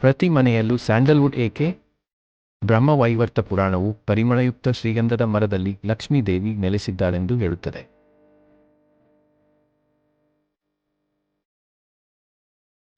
ಪ್ರತಿ ಮನೆಯಲ್ಲೂ ಸ್ಯಾಂಡಲ್ವುಡ್ ಏಕೆ? ಬ್ರಹ್ಮವೈವರ್ತ ಪುರಾಣವು ಪರಿಮಳಯುಕ್ತ ಶ್ರೀಗಂಧದ ಮರದಲ್ಲಿ ಲಕ್ಷ್ಮೀದೇವಿ ನೆಲೆಸಿದ್ದಾಳೆಂದು ಹೇಳುತ್ತದೆ.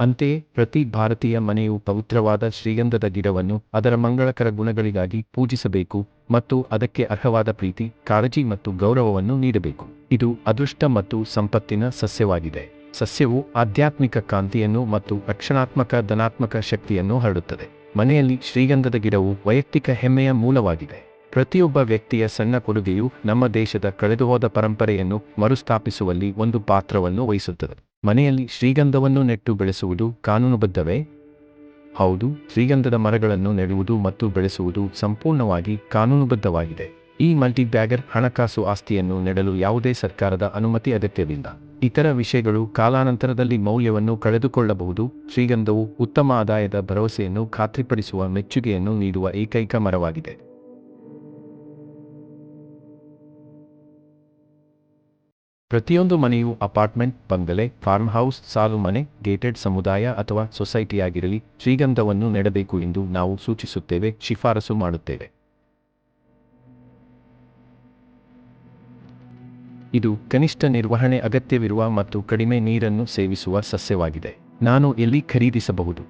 ಅಂತೆಯೇ ಪ್ರತಿ ಭಾರತೀಯ ಮನೆಯು ಪವಿತ್ರವಾದ ಶ್ರೀಗಂಧದ ಗಿಡವನ್ನು ಅದರ ಮಂಗಳಕರ ಗುಣಗಳಿಗಾಗಿ ಪೂಜಿಸಬೇಕು ಮತ್ತು ಅದಕ್ಕೆ ಅರ್ಹವಾದ ಪ್ರೀತಿ, ಕಾಳಜಿ ಮತ್ತು ಗೌರವವನ್ನು ನೀಡಬೇಕು. ಇದು ಅದೃಷ್ಟ ಮತ್ತು ಸಂಪತ್ತಿನ ಸಸ್ಯವಾಗಿದೆ. ಸಸ್ಯವು ಆಧ್ಯಾತ್ಮಿಕ ಕಾಂತಿಯನ್ನು ಮತ್ತು ರಕ್ಷಣಾತ್ಮಕ ಧನಾತ್ಮಕ ಶಕ್ತಿಯನ್ನು ಹರಡುತ್ತದೆ. ಮನೆಯಲ್ಲಿ ಶ್ರೀಗಂಧದ ಗಿಡವು ವೈಯಕ್ತಿಕ ಹೆಮ್ಮೆಯ ಮೂಲವಾಗಿದೆ. ಪ್ರತಿಯೊಬ್ಬ ವ್ಯಕ್ತಿಯ ಸಣ್ಣ ಕೊಡುಗೆಯು ನಮ್ಮ ದೇಶದ ಕಳೆದುಹೋದ ಪರಂಪರೆಯನ್ನು ಮರುಸ್ಥಾಪಿಸುವಲ್ಲಿ ಒಂದು ಪಾತ್ರವನ್ನು ವಹಿಸುತ್ತದೆ. ಮನೆಯಲ್ಲಿ ಶ್ರೀಗಂಧವನ್ನು ನೆಟ್ಟು ಬೆಳೆಸುವುದು ಕಾನೂನುಬದ್ಧವೇ? ಹೌದು, ಶ್ರೀಗಂಧದ ಮರಗಳನ್ನು ನೆಡುವುದು ಮತ್ತು ಬೆಳೆಸುವುದು ಸಂಪೂರ್ಣವಾಗಿ ಕಾನೂನುಬದ್ಧವಾಗಿದೆ. ಈ ಮಲ್ಟಿಬ್ಯಾಗರ್ ಹಣಕಾಸು ಆಸ್ತಿಯನ್ನು ನೆಡಲು ಯಾವುದೇ ಸರ್ಕಾರದ ಅನುಮತಿ ಅಗತ್ಯವಿಲ್ಲ. ಇತರ ವಿಷಯಗಳು ಕಾಲಾನಂತರದಲ್ಲಿ ಮೌಲ್ಯವನ್ನು ಕಳೆದುಕೊಳ್ಳಬಹುದು. ಶ್ರೀಗಂಧವು ಉತ್ತಮ ಆದಾಯದ ಭರವಸೆಯನ್ನು ಖಾತ್ರಿಪಡಿಸುವ ಮೆಚ್ಚುಗೆಯನ್ನು ನೀಡುವ ಏಕೈಕ ಮರವಾಗಿದೆ. ಪ್ರತಿಯೊಂದು ಮನೆಯು ಅಪಾರ್ಟ್ಮೆಂಟ್, ಬಂಗಲೆ, ಫಾರ್ಮ್ ಹೌಸ್, ಸಾಲು ಮನೆ, ಗೇಟೆಡ್ ಸಮುದಾಯ ಅಥವಾ ಸೊಸೈಟಿಯಾಗಿರಲಿ, ಶ್ರೀಗಂಧವನ್ನು ನೆಡಬೇಕು ಎಂದು ನಾವು ಸೂಚಿಸುತ್ತೇವೆ, ಶಿಫಾರಸು ಮಾಡುತ್ತೇವೆ. ಇದು ಕನಿಷ್ಠ ನಿರ್ವಹಣೆ ಅಗತ್ಯವಿರುವ ಮತ್ತು ಕಡಿಮೆ ನೀರನ್ನು ಸೇವಿಸುವ ಸಸ್ಯವಾಗಿದೆ. ನಾನು ಎಲ್ಲಿ ಖರೀದಿಸಬಹುದು?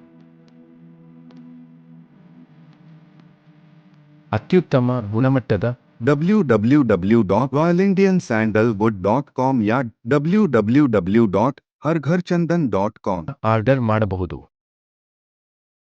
ಅತ್ಯುತ್ತಮ ಗುಣಮಟ್ಟದ W W W dot wild Indian sandalwood dot com ಯಾಡ್ ಡಬ್ಲ್ಯೂ ಡಬ್ಲ್ಯೂ ಡಬ್ಲ್ಯೂ ಡಾಟ್ ಹರ್ಘರ್ ಚಂದನ್ ಡಾಟ್ ಕಾಮ್ ಆರ್ಡರ್ ಮಾಡಬಹುದು.